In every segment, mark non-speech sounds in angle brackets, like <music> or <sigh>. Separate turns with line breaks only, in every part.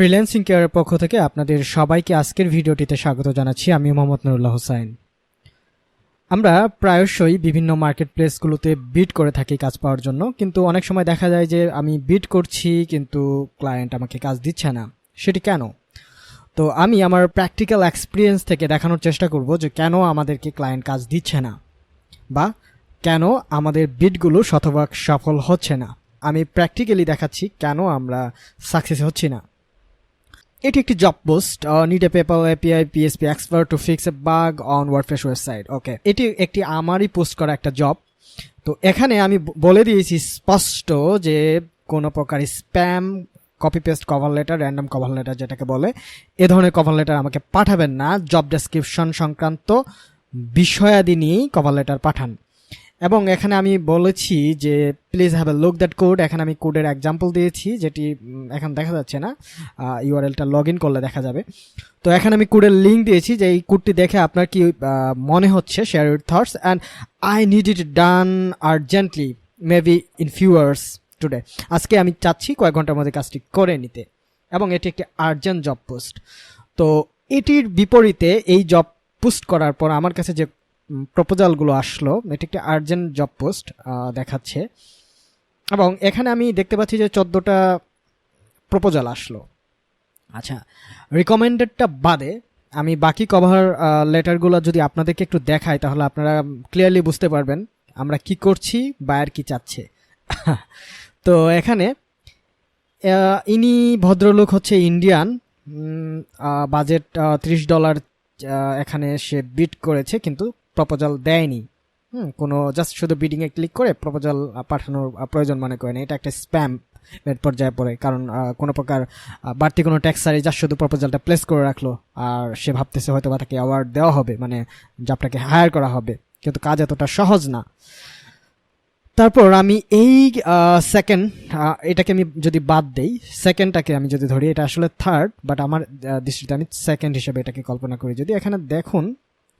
Freelancing কেয়ারের পক্ষ থেকে আপনাদের সবাইকে আজকের ভিডিওটিতে স্বাগত জানাচ্ছি। আমি মোহাম্মদ নুরুল্লাহ হোসাইন। আমরা প্রায়শই বিভিন্ন মার্কেট প্লেসগুলোতে বিট করে থাকি কাজ পাওয়ার জন্য, কিন্তু অনেক সময় দেখা যায় যে আমি বিট করছি, কিন্তু ক্লায়েন্ট আমাকে কাজ দিচ্ছে না। সেটি কেন? তো আমি আমার প্র্যাকটিক্যাল এক্সপিরিয়েন্স থেকে দেখানোর চেষ্টা করব যে কেন আমাদেরকে ক্লায়েন্ট কাজ দিচ্ছে না, বা কেন আমাদের বিটগুলো শতভাগ সফল হচ্ছে না। আমি প্র্যাকটিক্যালি দেখাচ্ছি কেন আমরা সাকসেস হচ্ছি না। এটি একটি job post need a PayPal API PSP expert to fix a bug on WordPress website okay এটি একটি আমারই পোস্ট করা একটা জব তো এখানে আমি বলে দিয়েছি স্পষ্ট যে কোনো প্রকার spam copy paste cover letter random cover letter যেটাকে বলে, এ ধরনের কভার লেটার আমাকে পাঠাবেন না। জব ডেসক্রিপশন সংক্রান্ত বিষয়াদি নিয়েই কভার লেটার পাঠান। এবং এখানে আমি বলেছি যে please have a look that code এখানে আমি কোডের এক্সাম্পল দিয়েছি, যেটি এখন দেখা যাচ্ছে না। ইউআরএলটা লগ ইন করলে দেখা যাবে। তো এখানে আমি কোডের লিঙ্ক দিয়েছি, যে এই কোডটি দেখে আপনার কি মনে হচ্ছে share your thoughts and I need it done urgently maybe in few hours today আজকে আমি চাচ্ছি কয়েক ঘণ্টার মধ্যে কাজটি করে নিতে। এবং এটি একটি আর্জেন্ট জব পোস্ট তো এটির বিপরীতে এই জব পোস্ট করার পর আমার কাছে যে প্রপোজালগুলো আসলো। এটি একটি আর্জেন্ট জব পোস্ট দেখাচ্ছে। এবং এখানে আমি দেখতে পাচ্ছি যে চোদ্দোটা প্রপোজাল আসলো। আচ্ছা রিকমেন্ডেডটা বাদে আমি বাকি কভার লেটারগুলো যদি আপনাদেরকে একটু দেখাই, তাহলে আপনারা ক্লিয়ারলি বুঝতে পারবেন আমরা কি করছি বায়ার কি চাচ্ছে। <laughs> তো এখানে ইনি ভদ্রলোক হচ্ছে ইন্ডিয়ান বাজেট ত্রিশ ডলার এখানে সে বিট করেছে, কিন্তু প্রপোজাল দেয়নি। হুম, কোনো জাস্ট শুধু বিডিংয়ে ক্লিক করে প্রপোজাল পাঠানোর প্রয়োজন মনে করে না। এটা একটা স্প্যাম এর পর্যায়ে পড়ে, কারণ কোনো প্রকার বাড়তি কোনো ট্যাক্স সারি জাস্ট শুধু প্রপোজালটা প্লেস করে রাখল। আর সে ভাবতেছে হয়তো বা তাকে অ্যাওয়ার্ড দেওয়া হবে মানে জবটাকে হায়ার করা হবে। কিন্তু কাজ এতটা সহজ না। তারপর আমি এই সেকেন্ড এটাকে আমি যদি বাদ দেই সেকেন্ডটাকে আমি যদি ধরি, এটা আসলে থার্ড বাট আমার দৃষ্টিতে আমি সেকেন্ড হিসেবে এটাকে কল্পনা করি। যদি এখানে দেখুন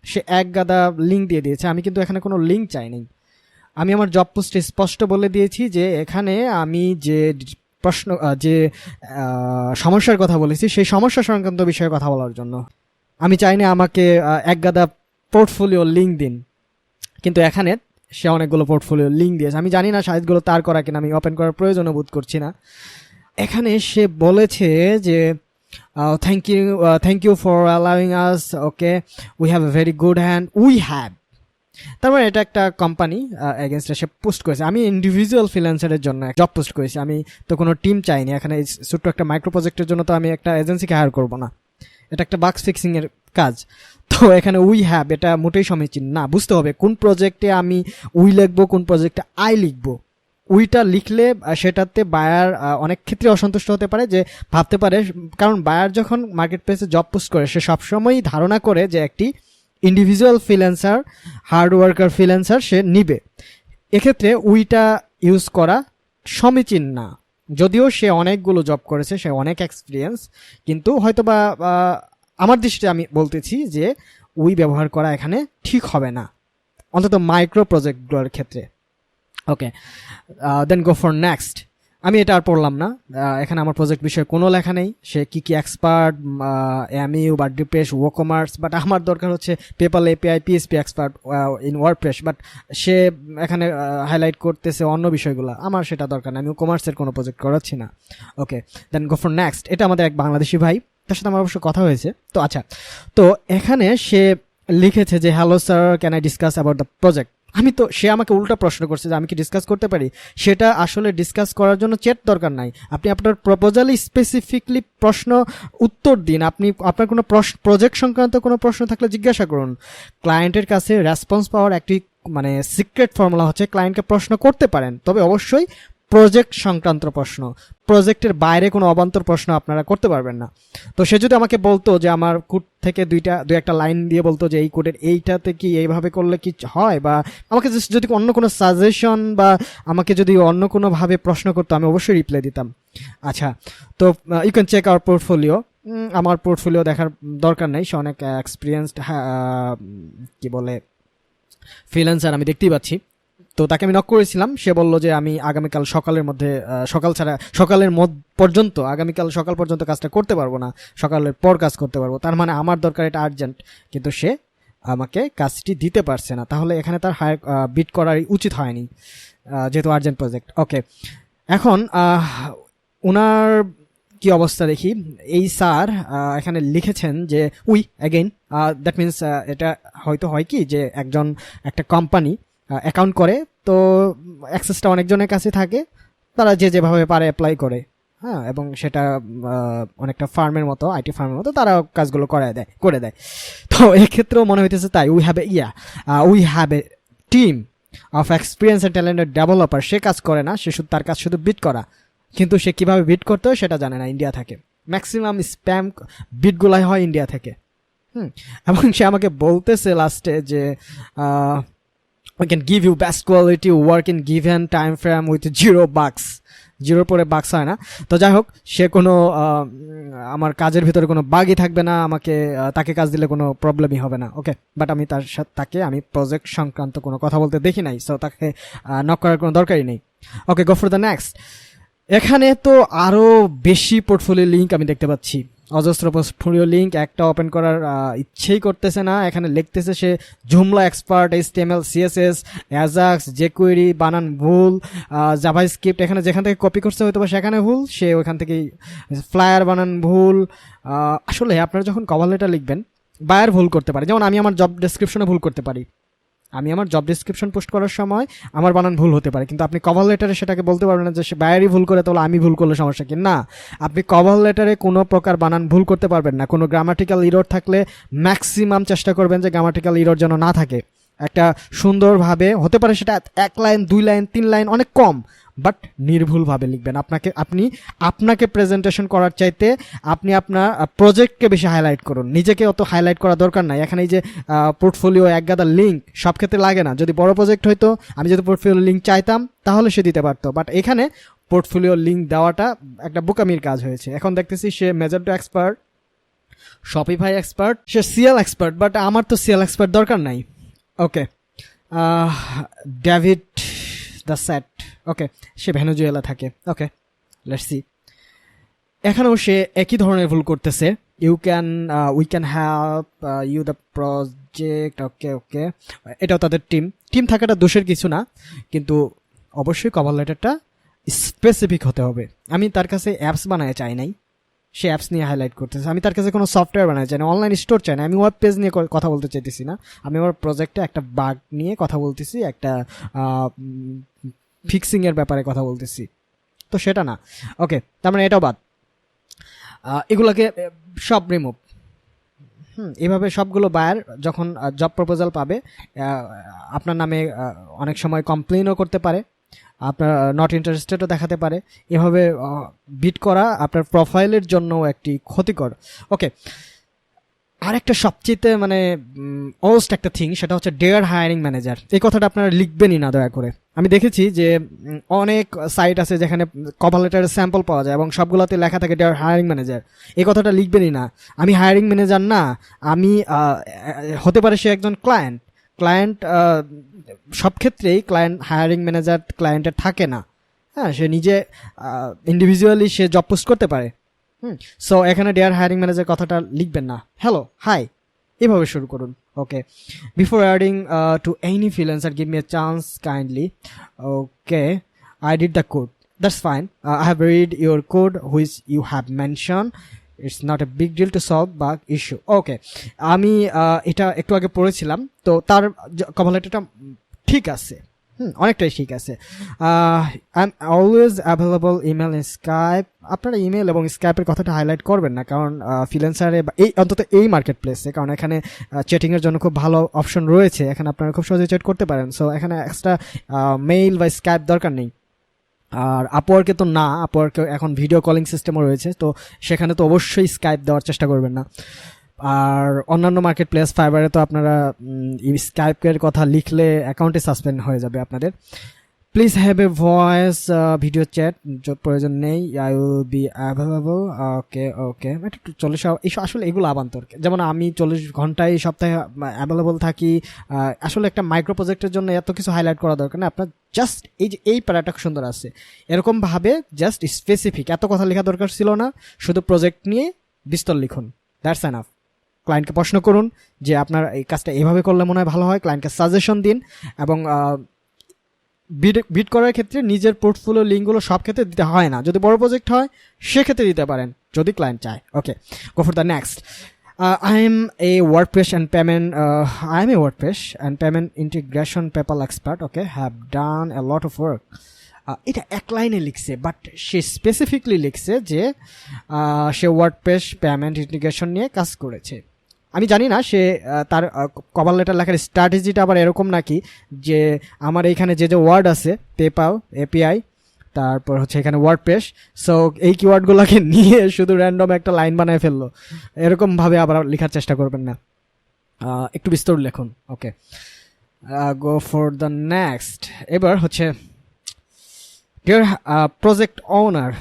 সে এক গাদা লিঙ্ক দিয়ে দিয়েছে। আমি কিন্তু এখানে কোনো লিঙ্ক চাইনি। আমি আমার জব পোস্টে স্পষ্ট বলে দিয়েছি যে এখানে আমি যে প্রশ্ন যে সমস্যার কথা বলেছি, সেই সমস্যা সংক্রান্ত বিষয়ে কথা বলার জন্য। আমি চাই না আমাকে এক গাদা পোর্টফোলিও লিঙ্ক দিন। কিন্তু এখানে সে অনেকগুলো পোর্টফোলিও লিঙ্ক দিয়েছে। আমি জানি না সাইজগুলো তার করা কিনা, আমি ওপেন করার প্রয়োজনও বোধ করছি না। এখানে সে বলেছে যে thank you thank you for allowing us okay we have a very good hand we have তার মানে এটা একটা কোম্পানি এগেনস্টে সে পোস্ট করেছে। আমি ইন্ডিভিজুয়াল ফ্রিল্যান্সারের জন্য জব পোস্ট করেছি। আমি তো কোনো টিম চাইনি। এখানে ছোট্ট একটা মাইক্রো প্রজেক্টের জন্য তো আমি একটা এজেন্সিকে হায়ার করব না। এটা একটা বাক্স ফিক্সিং এর কাজ। তো এখানে উই হ্যাভ এটা মোটেই সমীচীন না। বুঝতে হবে কোন প্রজেক্টে আমি উই লিখব, কোন প্রজেক্টে আই লিখব। উইটা লিখলে সেটাতে বায়ার অনেক ক্ষেত্রে অসন্তুষ্ট হতে পারে যে ভাবতে পারে কারণ বায়ার যখন মার্কেট প্লেসে জব পোস্ট করে সে সবসময়ই ধারণা করে যে একটি individual freelancer hard worker freelancer সে নিবে। এক্ষেত্রে উইটা ইউজ করা সমীচীন না। যদিও সে অনেকগুলো জব করেছে সে অনেক এক্সপিরিয়েন্স কিন্তু হয়তোবা আহ, আমার দৃষ্টিতে আমি বলতেছি যে উই ব্যবহার করা এখানে ঠিক হবে না। অন্তত মাইক্রো প্রজেক্টগুলোর ক্ষেত্রে। ওকে দেন গো ফর নেক্সট আমি এটা আর পড়লাম না। এখানে আমার প্রজেক্ট বিষয়ে কোনো লেখা নেই। সে কি কি এক্সপার্ট এমইউ বা ডিপ্রেস ও কমার্স বাট আমার দরকার হচ্ছে PayPal API PSP expert in WordPress but সে এখানে হাইলাইট করতেছে অন্য বিষয়গুলো। আমার সেটা দরকার না আমি কমার্সের কোনো প্রজেক্ট করাচ্ছি না। ওকে দেন গো ফর নেক্সট এটা আমাদের এক বাংলাদেশি ভাই। তার সাথে আমার অবশ্য কথা হয়েছে। তো আচ্ছা। তো এখানে সে লিখেছে যে hello sir can I discuss about the project আমি তো, সে আমাকে উল্টা প্রশ্ন করছে যে আমি কি ডিসকাস করতে পারি? সেটা আসলে ডিসকাস করার জন্য চেট দরকার নাই। আপনি আপনার প্রপোজালে স্পেসিফিকলি প্রশ্ন উত্তর দিন। আপনি, আপনার কোনো প্রজেক্ট সংক্রান্ত কোনো প্রশ্ন থাকলে জিজ্ঞাসা করুন। ক্লায়েন্টের কাছে রেসপন্স পাওয়ার একটি মানে সিক্রেট ফর্মুলা হচ্ছে ক্লায়েন্টকে প্রশ্ন করতে পারেন। তবে অবশ্যই প্রজেক্ট সংক্রান্ত প্রশ্ন। প্রজেক্টের বাইরে কোনো অবান্তর প্রশ্ন আপনারা করতে পারবেন না। তো সে যদি আমাকে বলতো যে আমার কোড থেকে দুইটা, দুই একটা লাইন দিয়ে বলতো যে এই কোডের এইটাতে কি এইভাবে করলে কি হয় বা আমাকে যদি অন্য কোনো সাজেশন বা আমাকে যদি অন্য কোনোভাবে প্রশ্ন করতো, আমি অবশ্যই রিপ্লাই দিতাম। আচ্ছা তো you can check our portfolio আমার পোর্টফোলিও দেখার দরকার নেই, সে অনেক এক্সপিরিয়েন্সড কি বলে ফ্রিল্যান্সার আমি দেখতেই পাচ্ছি। তো তাকে আমি নক করেছিলাম। সে বলল যে, আমি আগামীকাল সকালের মধ্যে সকাল ছাড়া, সকালের পর্যন্ত, আগামীকাল সকাল পর্যন্ত কাজটা করতে পারব না। সকালের পর কাজ করতে পারব। তার মানে আমার দরকার এটা আর্জেন্ট কিন্তু সে আমাকে কাজটি দিতে পারছে না। তাহলে এখানে তার হায়ার বিট করার উচিত হয়নি যেহেতু আর্জেন্ট প্রজেক্ট ওকে এখন ওনার কি অবস্থা দেখি? এই স্যার এখানে লিখেছেন যে, উই অ্যাগেইন দ্যাট মিনস এটা হয়তো হয় কি যে, একজন, একটা কোম্পানি অ্যাকাউন্ট করে, তো অ্যাক্সেসটা অনেকজনের কাছে থাকে, তারা যে যেভাবে পারে অ্যাপ্লাই করে হ্যাঁ এবং সেটা অনেকটা ফার্মের মতো আইটি ফার্মের মতো তারা কাজগুলো করে দেয় করে দেয়। তো এক্ষেত্রেও মনে হইতেছে তাই we have a yeah we have a team of experience and talented developer সে কাজ করে না, সে শুধু, তার কাজ শুধু বিট করা। কিন্তু সে কীভাবে বিট করতে হয় সেটা জানে না ইন্ডিয়া থেকে। ম্যাক্সিমাম স্প্যাম বিটগুলাই হয় ইন্ডিয়া থেকে। হুম, এবং সে আমাকে বলতেছে লাস্টে যে we can give you best quality work in given time frame with zero bucks জিরোর পরে বাক্স হয় না। তো যাই হোক, সে কোনো আমার কাজের ভিতরে কোনো বাগই থাকবে না, আমাকে তাকে কাজ দিলে কোনো প্রবলেমই হবে না। ওকে বাট আমি তার সাথে তাকে আমি প্রজেক্ট সংক্রান্ত কোনো কথা বলতে দেখি নাই সো তাকে নক করার কোনো দরকারই নেই। Okay go for the next এখানে তো আরও বেশি পোর্টফোলিও লিঙ্ক আমি দেখতে পাচ্ছি। অজস্র পোর্টফোলিও লিঙ্ক একটা ওপেন করার ইচ্ছেই করতেছে না। এখানে লিখতেছে সে Joomla expert H T M L CSS Ajax jQuery বানান ভুল জাভা স্ক্রিপ্ট এখানে যেখান থেকে কপি করছে হয়তো সেখানে ভুল, সে ওখান থেকেই ফ্লায়ার বানান ভুল আসলে আপনারা যখন কভার লেটার লিখবেন বায়ার ভুল করতে পারে। যেমন আমি আমার জব ডেসক্রিপশনে ভুল করতে পারি। আমি আমার জব ডিসক্রিপশন পোস্ট করার সময় আমার বানান ভুল হতে পারে। কিন্তু আপনি কভার লেটারে সেটাকে বলতে পারবেন না যে সে বায়ারই ভুল করে, তাহলে আমি ভুল করলে সমস্যা কি? না, আপনি কভার লেটারে কোনো প্রকার বানান ভুল করতে পারবেন না। কোনো গ্রামাটিক্যাল ইরোর থাকলে ম্যাক্সিমাম চেষ্টা করবেন যে গ্রামাটিক্যাল ইরোর যেন না থাকে। একটা সুন্দরভাবে, হতে পারে সেটা এক লাইন, দুই লাইন, তিন লাইন, অনেক কম। বাট নির্ভুলভাবে লিখবেন। আপনাকে, আপনি, আপনাকে প্রেজেন্টেশন করার চাইতে আপনি আপনার প্রজেক্টকে বেশি হাইলাইট করুন। নিজেকে অত হাইলাইট করা দরকার নাই। এখানে এই যে পোর্টফোলিও এক গাদা লিঙ্ক সব ক্ষেত্রে লাগে না। যদি বড় প্রজেক্ট হইতো, আমি যদি পোর্টফোলিও লিঙ্ক চাইতাম, তাহলে সে দিতে পারতো। বাট এখানে পোর্টফোলিও লিঙ্ক দেওয়াটা একটা বোকামির কাজ হয়েছে। এখন দেখতেছি সে মেজর এক্সপার্ট শপিফাই এক্সপার্ট সে সিএল এক্সপার্ট বাট আমার তো সিএল এক্সপার্ট দরকার নাই। ওকে ডেভিড দ্য স্যাট ওকে সে ভেনুজুয়েলা থাকে। ওকে লেটস সি এখানেও সে একই ধরনের ভুল করতেছে। You can we can help you the project okay okay এটাও তাদের টিম টিম থাকাটা দোষের কিছু না, কিন্তু অবশ্যই কভার লেটারটা স্পেসিফিক হতে হবে। আমি তার কাছে অ্যাপস বানায় চাই নাই। সে অ্যাপস নিয়ে হাইলাইট করতেছে। আমি তার কাছে কোনো সফটওয়্যার বানাতে চাই না অনলাইন স্টোর চাই না। আমি ওয়েব পেজ নিয়ে কথা বলতে চাইতেছি না। আমি আমার প্রজেক্টে একটা বাগ নিয়ে কথা বলতেছি, একটা ফিক্সিংয়ের ব্যাপারে কথা বলতেছি। তো সেটা না। ওকে তার মানে এটাও বাদ। এগুলোকে সব রিমুভ হুম, এভাবে সবগুলো বায়ার যখন জব প্রপোজাল পাবে আপনার নামে অনেক সময় কমপ্লেনও করতে পারে। আপনার নট ইন্টারেস্টেডও দেখাতে পারে। এভাবে বিট করা আপনার প্রোফাইলের জন্য একটি ক্ষতিকর। ওকে আরেকটা সবচেয়ে মানে ওস্ট একটা থিং সেটা হচ্ছে ডেয়ার হায়ারিং ম্যানেজার এই কথাটা আপনারা লিখবেনই না, দয়া করে। আমি দেখেছি যে অনেক সাইট আছে যেখানে কভার লেটারের স্যাম্পল পাওয়া যায় এবং সবগুলোতে লেখা থাকে ডেয়ার হায়ারিং ম্যানেজার এই কথাটা লিখবেনই না। আমি হায়ারিং ম্যানেজার না, আমি হতে পারে সে একজন ক্লায়েন্ট ক্লায়েন্ট সব ক্ষেত্রেই ক্লায়েন্ট হায়ারিং ম্যানেজার ক্লায়েন্টের থাকে না। হ্যাঁ সে নিজে ইন্ডিভিজুয়ালি সে জব পোস্ট করতে পারে। হুম সো এখানে ডেয়ার হায়ারিং ম্যানেজার কথাটা লিখবেন না। হ্যালো হাই এভাবে শুরু করুন okay before adding to any freelancer give me a chance kindly okay I did the code that's fine I have read your code which you have mention it's not a big deal to solve বা issue okay আমি এটা একটু আগে পড়েছিলাম, তো তার cover লেটারটা ঠিক আছে। হুম, অনেকটাই ঠিক আছে। I am always available email Skype আপনারা ইমেল এবং স্কাইপের কথাটা হাইলাইট করবেন না, কারণ ফ্রিল্যান্সারে এই, অন্তত এই মার্কেট প্লেসে কারণ এখানে চ্যাটিংয়ের জন্য খুব ভালো অপশন রয়েছে। এখানে আপনারা খুব সহজে চ্যাট করতে পারেন। সো এখানে এক্সট্রা মেইল বা স্কাইপ দরকার নেই। আর আপওয়ার্কে তো না আপওয়ার্কে এখন ভিডিও কলিং সিস্টেমও রয়েছে, তো সেখানে তো অবশ্যই স্কাইপ দেওয়ার চেষ্টা করবেন না। আর অন্যান্য মার্কেট প্লেস ফাইবারে তো আপনারা স্কাইপের কথা লিখলে অ্যাকাউন্টে সাসপেন্ড হয়ে যাবে আপনাদের। Please have a voice video chat প্রয়োজন নেই I will be available okay okay চল্লিশ এই আসলে এগুলো আবান্তর যেমন আমি চল্লিশ ঘন্টায় সপ্তাহে অ্যাভেলেবল থাকি আসলে একটা মাইক্রো প্রজেক্টের জন্য এত কিছু হাইলাইট করা দরকার না। আপনার জাস্ট এই যে, এই প্যারাটা সুন্দর আছে। এরকমভাবে জাস্ট স্পেসিফিক এত কথা লেখা দরকার ছিল না। শুধু প্রজেক্ট নিয়ে বিস্তর লিখুন। দ্যাটস এনাফ ক্লায়েন্টকে প্রশ্ন করুন যে, আপনার এই কাজটা এভাবে করলে মনে হয় ভালো হয়। ক্লায়েন্টকে সাজেশন দিন এবং বিড বিড করার ক্ষেত্রে নিজের পোর্টফোলিও লিঙ্কগুলো সব ক্ষেত্রে দিতে হয় না। যদি বড় প্রজেক্ট হয় সেক্ষেত্রে দিতে পারেন যদি ক্লায়েন্ট চায়। Okay go for the next I am a WordPress and payment I am a WordPress and payment integration PayPal expert okay have done a lot of work এটা এক লাইনে লিখছে বাট সে স্পেসিফিকলি লিখছে যে আহ, সে ওয়ার্ডপ্রেস পেমেন্ট ইন্টিগ্রেশন নিয়ে কাজ করেছে। আমি জানি না, সে তার কভার লেটার লেখার স্ট্র্যাটেজিটা আবার এরকম নাকি যে আমার এইখানে যে যে ওয়ার্ড আছে পেপাল এপিআই তারপর হচ্ছে এখানে ওয়ার্ড পেস সো এই কিওয়ার্ডগুলোকে <laughs> নিয়ে শুধু র্যান্ডম একটা লাইন বানায় ফেলল। এরকমভাবে আবার লেখার চেষ্টা করবেন না। একটু বিস্তর লিখুন okay go for the next এবার হচ্ছে ডিয়ার প্রজেক্ট ওনার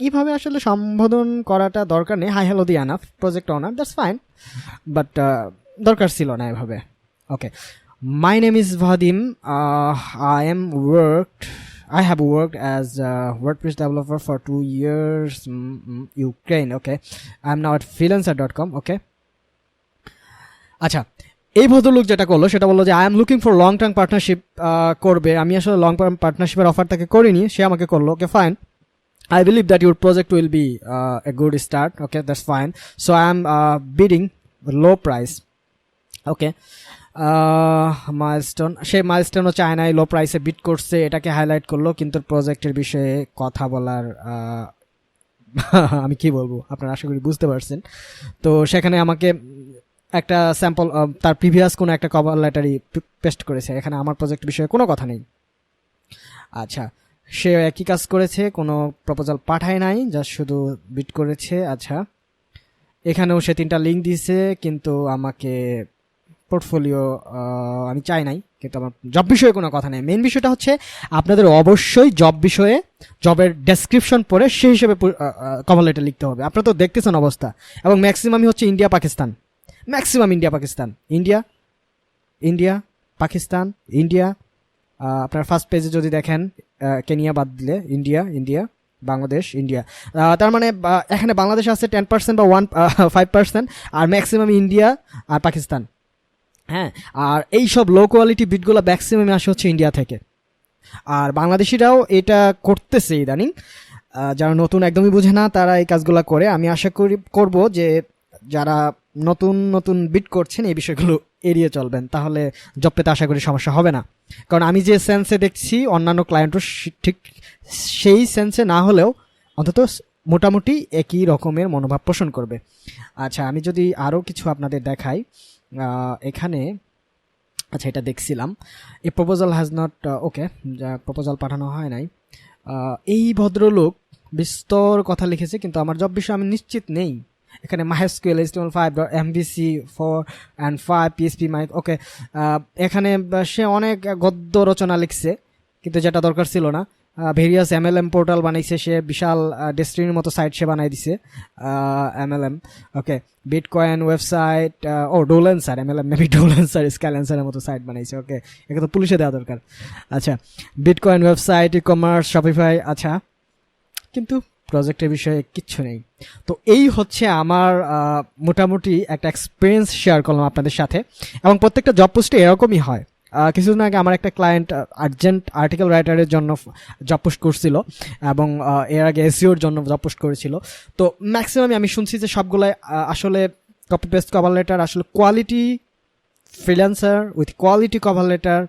এইভাবে আসলে সম্বোধন করাটা দরকার নেই hi hello the আনাফ project owner that's fine but দরকার ছিল না এভাবে okay my name is Vadim I am worked I worked as a WordPress developer for two years, mm, mm, Ukraine. Okay, I'm now at freelancer.com. Okay. আচ্ছা এই ভদ্রলোক যেটা করল সেটা বলল যে I am looking for long term partnership করবে আমি আসলে লং টার্ম পার্টনারশিপের অফার তাকে করিনি সে আমাকে করল okay fine I believe that your project will be uh, a good start. Okay, that's fine. So I am uh, bidding low price. Okay milestone সে মাইলস্টোনও চায় নাই লো প্রাইসে বিট করছে এটাকে হাইলাইট করল কিন্তু প্রজেক্টের বিষয়ে কথা বলার <laughs> আমি কি বলব আপনারা আশা করি বুঝতে পারছেন তো সেখানে আমাকে একটা স্যাম্পল তার প্রিভিয়াস কোনো একটা কভার লেটারই পেস্ট করেছে এখানে আমার প্রজেক্ট বিষয়ে কোনো কথা নেই আচ্ছা সে একই কাজ করেছে, কোনো প্রপোজাল পাঠায় নাই জাস্ট শুধু বিট করেছে আচ্ছা। এখানেও সে তিনটা লিঙ্ক দিয়েছে, কিন্তু আমাকে পোর্টফোলিও আমি চাই নাই, কিন্তু আমার জব বিষয়ে কোনো কথা নেই। মেন বিষয়টা হচ্ছে, আপনাদের অবশ্যই জব বিষয়ে জবের ডেসক্রিপশন পড়ে সেই হিসেবে কভার লেটার লিখতে হবে। আপনারা তো দেখতেছেন অবস্থা। এবং ম্যাক্সিমামই হচ্ছে India Pakistan maximum India Pakistan India India Pakistan India আপনার ফার্স্ট পেজে যদি দেখেন কেনিয়া বাদ দিলে, ইন্ডিয়া ইন্ডিয়া, বাংলাদেশ, ইন্ডিয়া। তার মানে এখানে বাংলাদেশ আছে টেন পার্সেন্ট বা ওয়ান ফাইভ পার্সেন্ট আর ম্যাক্সিমাম ইন্ডিয়া আর পাকিস্তান। হ্যাঁ আর এই সব লো কোয়ালিটি বিটগুলো ম্যাক্সিমাম আসে হচ্ছে ইন্ডিয়া থেকে। আর বাংলাদেশিরাও এটা করতেছে ইদানিং। যারা নতুন একদমই বুঝে না, তারা এই কাজগুলো করে। আমি আশা করি, করব যে যারা নতুন নতুন বিট করছেন, এই বিষয়গুলো এড়িয়ে চলবেন। তাহলে জব পেতে আশা করি সমস্যা হবে না। কারণ আমি যে সেন্সে দেখছি অন্যান্য ক্লায়েন্টও ঠিক সেই সেন্সে না হলেও অন্তত মোটামুটি একই রকমের মনোভাব পোষণ করবে। আচ্ছা আমি যদি আরও কিছু আপনাদের দেখাই এখানে আচ্ছা এটা দেখছিলাম। A proposal has not okay proposal পাঠানো হয় নাই। এই ভদ্রলোক বিস্তর কথা লিখেছে, কিন্তু আমার জব বিষয়ে আমি নিশ্চিত নেই। এখানে MySQL HTML five MBC four and five PSP mike okay এখানে সে অনেক গদ্য রচনা লিখছে, কিন্তু যেটা দরকার ছিল না। Various M L M portal বানাইছে সে বিশাল ডেস্টিনির মতো সাইট সে বানাই দিছে M L M okay bitcoin website ও ডোলেন্সার এমএলএম মেবি ডোলেন্সার স্ক্যালেন্সারের মতো সাইট বানাইছে ওকে একে তো পুলিশে দেওয়া দরকার। আচ্ছা bitcoin website e commerce Shopify আচ্ছা কিন্তু প্রজেক্টের বিষয়ে কিচ্ছু নেই। তো এই হচ্ছে আমার মোটামুটি একটা এক্সপিরিয়েন্স শেয়ার করলাম আপনাদের সাথে। এবং প্রত্যেকটা জব পোস্টে এরকমই হয়। কিছুদিন আগে আমার একটা ক্লায়েন্ট আর্জেন্ট আর্টিকেল রাইটারের জন্য জব পোস্ট করছিল। এবং এর আগে এসিওর জন্য জব পোস্ট করেছিল। তো ম্যাক্সিমাম আমি শুনছি যে সবগুলাই আসলে কপি পেস্ট কভার লেটার আসলে quality freelancer with quality cover letter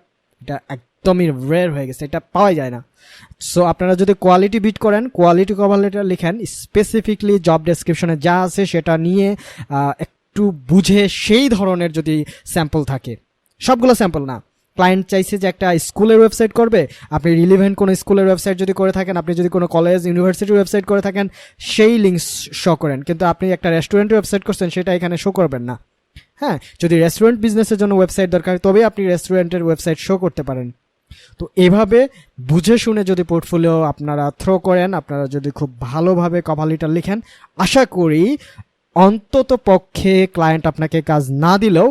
এটা একদমই রেয়ার হয়ে গেছে, এটা পাওয়া যায় না। সো আপনারা যদি কোয়ালিটি বিট করেন কোয়ালিটি কভার লেটার লিখেন স্পেসিফিকলি জব ডেসক্রিপশনে যা আছে সেটা নিয়ে একটু বুঝে সেই ধরনের যদি স্যাম্পল থাকে। সবগুলো স্যাম্পল না। ক্লায়েন্ট চাইছে যে একটা স্কুলের ওয়েবসাইট করবে, আপনি রিলিভেন্ট কোনো স্কুলের ওয়েবসাইট যদি করে থাকেন, আপনি যদি কোনো কলেজ ইউনিভার্সিটির ওয়েবসাইট করে থাকেন, সেই লিঙ্ক শো করেন। কিন্তু আপনি একটা রেস্টুরেন্টের ওয়েবসাইট করছেন, সেটা এখানে শো করবেন না। হ্যাঁ যদি রেস্টুরেন্ট বিজনেসের জন্য ওয়েবসাইট দরকার তবে আপনি রেস্টুরেন্টের ওয়েবসাইট শো করতে পারেন। তো এভাবে বুঝে শুনে যদি পোর্টফোলিও আপনারা থ্রো করেন, আপনারা যদি খুব ভালোভাবে কভালিটা লিখেন, আশা করি অন্তত পক্ষে ক্লায়েন্ট আপনাকে কাজ না দিলেও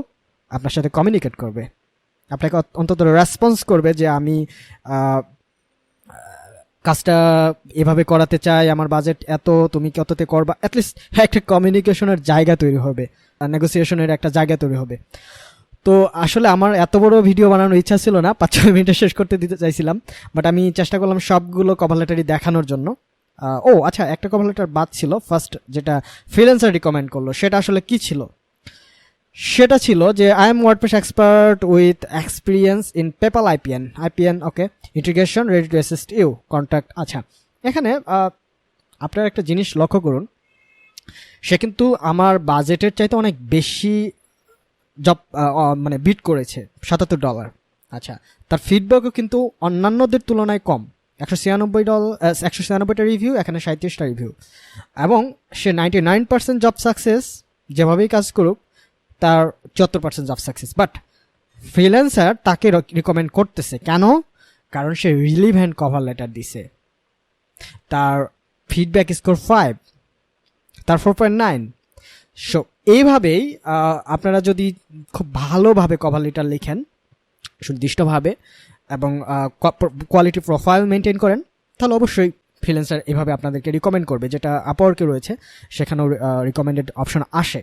আপনার সাথে কমিউনিকেট করবে। আপনাকে অন্তত রেসপন্স করবে যে আমি কাজটা এভাবে করাতে চাই, আমার বাজেট এত, তুমি কততে করবা? অ্যাটলিস্ট একটা কমিউনিকেশনের জায়গা তৈরি হবে নেগোসিয়েশনের একটা জায়গা তৈরি হবে। তো আসলে আমার এত বড় ভিডিও বানানোর ইচ্ছা ছিল না, পাঁচ ছয় মিনিটে শেষ করতে দিতে চাইছিলাম বাট আমি চেষ্টা করলাম সবগুলো কভার লেটারই দেখানোর জন্য। ও আচ্ছা একটা কভার লেটার বাদ ছিল ফার্স্ট যেটা ফ্রিল্যান্সার রিকমেন্ড করল, সেটা আসলে কি ছিল? সেটা ছিল যে I am WordPress expert with experience in PayPal IPN IPN okay integration ready to assist you contact আচ্ছা এখানে আপনার একটা জিনিস লক্ষ্য করুন, সে কিন্তু আমার বাজেটের চাইতে অনেক বেশি জব মানে বিট করেছে, সাতাত্তর ডলার আচ্ছা তার ফিডব্যাকও কিন্তু অন্যান্যদের তুলনায় কম। একশো ছিয়ানব্বই ডল একশো ছিয়ানব্বইটা রিভিউ এখানে সাঁত্রিশটা রিভিউ এবং সে ninety nine percent job success যেভাবেই কাজ করুক, তার চুয়াত্তর percent job success but freelancer তাকে রিকমেন্ড করতেছে। কেন? কারণ সে রিলিভ হ্যান্ড কভার লেটার দিছে। তার ফিডব্যাক স্কোর ফাইভ তার ফোর পয়েন্ট নাইন সো এইভাবেই আপনারা যদি খুব ভালোভাবে কভার লেটার লিখেন, সুনির্দিষ্টভাবে, এবং কোয়ালিটি প্রোফাইল মেনটেন করেন, তাহলে অবশ্যই ফ্রিল্যান্সার এভাবে আপনাদেরকে রিকমেন্ড করবে, যেটা আপওয়ার্কে রয়েছে, সেখানেও রিকমেন্ডেড অপশন আসে।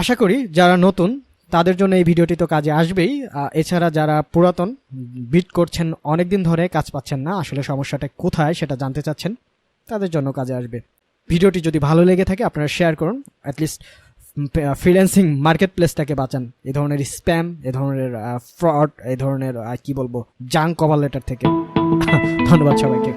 আশা করি যারা নতুন, তাদের জন্য এই ভিডিওটি তো কাজে আসবেই। এছাড়া যারা পুরাতন, বিট করছেন, অনেকদিন ধরে কাজ পাচ্ছেন না, আসলে সমস্যাটা কোথায় সেটা জানতে চাচ্ছেন, তাদের জন্য কাজে আসবে। ভিডিওটি যদি ভালো লেগে থাকে, আপনারা শেয়ার করুন। অ্যাটলিস্ট ফ্রিল্যান্সিং মার্কেট প্লেসটাকে বাঁচান। এ ধরনের স্প্যাম এ ধরনের ফ্রড এ ধরনের কি বলব জাঙ্ক কভার লেটার থেকে। <laughs> ধন্যবাদ সবাইকে।